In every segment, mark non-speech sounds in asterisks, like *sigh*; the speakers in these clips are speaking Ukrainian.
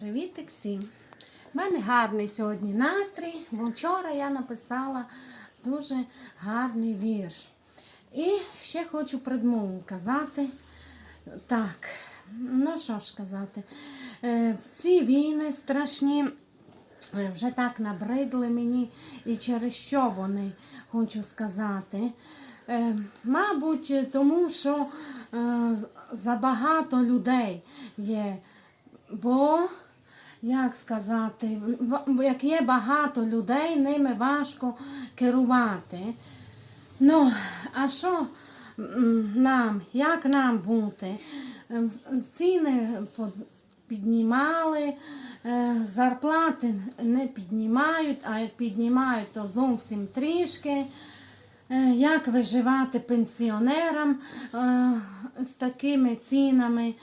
Привіт, всім! У мене гарний сьогодні настрій, бо вчора я написала дуже гарний вірш. І ще хочу предмову казати. Так, ну що ж казати, Е, ці війни страшні е, вже так набридли мені, і через що вони хочу сказати. Е, Мабуть, тому що забагато людей є. Bо, як сказати, як є багато людей, ними важко керувати. Ну, а що нам, як нам бути? Ем, Ціни піднімали, е, зарплати не піднімають, а як піднімають, то зовсім трішки. Е, Як виживати пенсіонерам е, з такими цінами,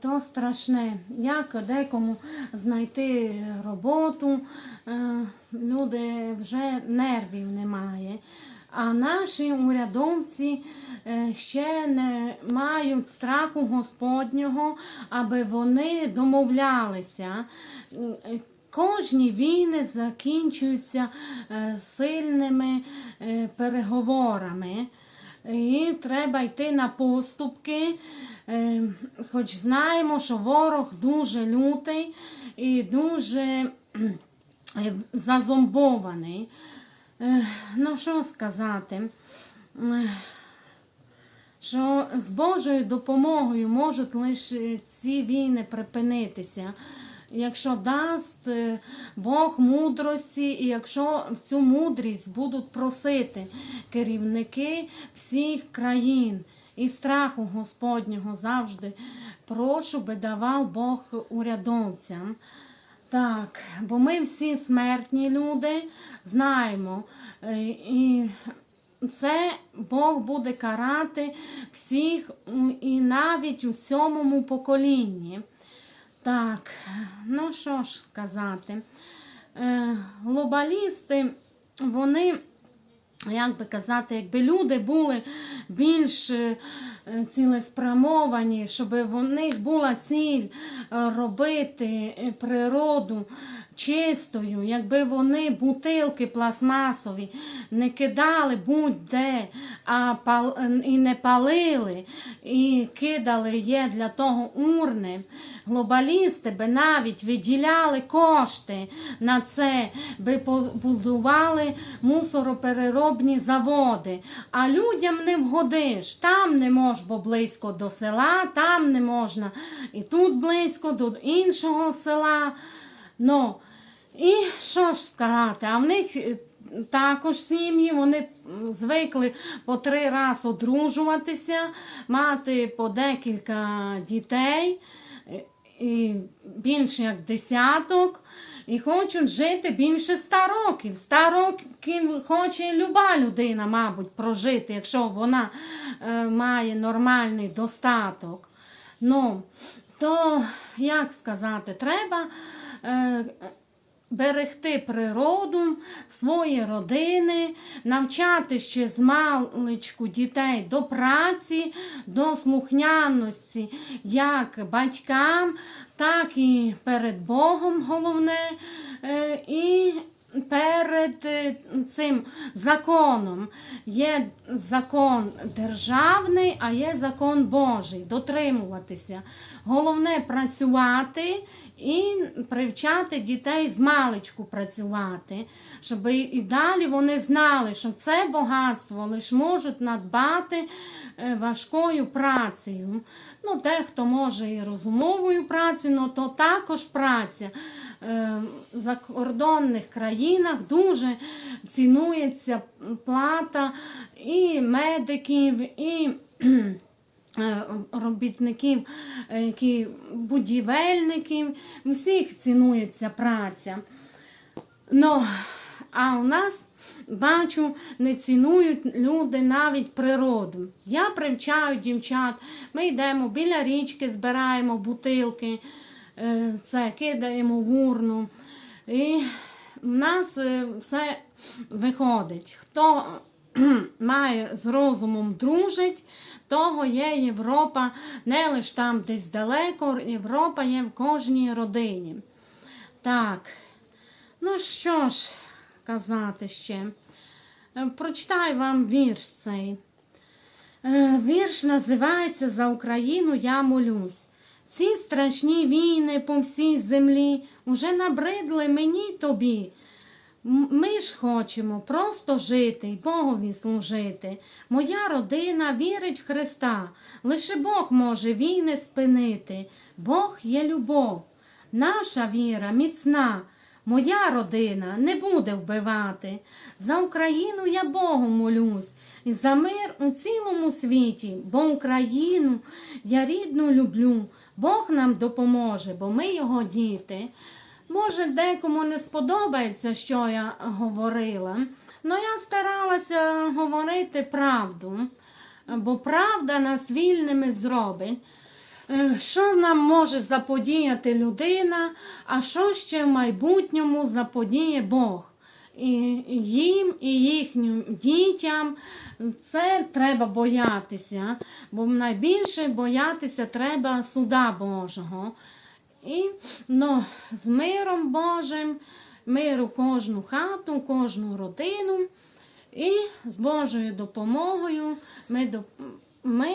то страшне. Як декому знайти роботу, е, люди вже нервів немає. А наші урядовці е, ще не мають страху Господнього, аби вони домовлялися. Е, Кожні війни закінчуються е, сильними е, переговорами. І треба йти на поступки, е, хоч знаємо, що ворог дуже лютий і дуже е, зазомбований. Е, Ну, що сказати? Що з Божою допомогою можуть лише ці війни припинитися. Якщо дасть е, Бог мудрості, і якщо цю мудрість будуть просити керівники всіх країн і страху Господнього завжди прошу, би давав Бог урядовцям. Так, бо ми всі смертні люди, знаємо. е, І це Бог буде карати всіх і навіть у сьомому поколінні. Так, ну що ж сказати, Е, глобалісти, вони, як би казати, якби люди були більш е, цілеспрямовані, щоб в них була ціль е, робити природу чистою, якби вони бутилки пластмасові не кидали будь-де, пал... і не палили, і кидали є для того урни. Глобалісти би навіть виділяли кошти на це, би побудували мусоропереробні заводи. А людям не вгодиш. Там не можна, бо близько до села, там не можна і тут близько до іншого села. Ну, і що ж сказати, а в них е, також сім'ї, вони звикли по три рази одружуватися, мати по декілька дітей, е, і більше як десяток, і хочуть жити більше ста років. Ста років хоче люба людина, мабуть, прожити, якщо вона е, має нормальний достаток. Ну, то як сказати, треба. Е, берегти природу, свої родини, навчати ще з маличку дітей до праці, до слухняності як батькам, так і перед Богом головне. Е, І перед е, цим законом є закон державний, а є закон Божий. Дотримуватися. Головне працювати і привчати дітей з маличку працювати, щоб і далі вони знали, що це багатство лише можуть надбати е, важкою працею. Ну, дехто може і розумовою працею, але то також праця. Е, В закордонних країнах дуже цінується плата і медиків, і *clears throat* е, робітників, е, які будівельників, всіх цінується праця. Ну, а у нас, бачу, не цінують люди навіть природу. Я привчаю дівчат, ми йдемо біля річки, збираємо бутилки, це кидаємо в урну. І в нас е, все виходить. Хто має з розумом дружить, того є Європа не лише там десь далеко, Європа є в кожній родині. Так, ну що ж казати ще? Е, Прочитаю вам вірш цей. Е, Вірш називається За Україну я молюсь. Ці страшні війни по всій землі уже набридли мені тобі. Ми ж хочемо просто жити й Богові служити. Моя родина вірить в Христа. Лише Бог може війни спинити. Бог є любов. Наша віра міцна. Моя родина не буде вбивати. За Україну я Богу молюсь. І за мир у цілому світі, бо Україну я рідну люблю. Бог нам допоможе, бо ми його діти. Може, декому не сподобається, що я говорила, але я старалася говорити правду, бо правда нас вільними зробить. Е, Що нам може заподіяти людина, а що ще в майбутньому заподіє Бог? І їм, і їхнім дітям це треба боятися, бо найбільше боятися треба суда Божого. І ну, з миром Божим, миру кожну хату, кожну родину. І з Божою допомогою ми, ми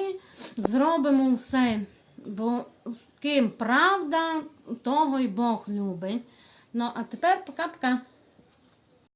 зробимо все. Бо з ким правда, того й Бог любить. Ну, а тепер пока-пока.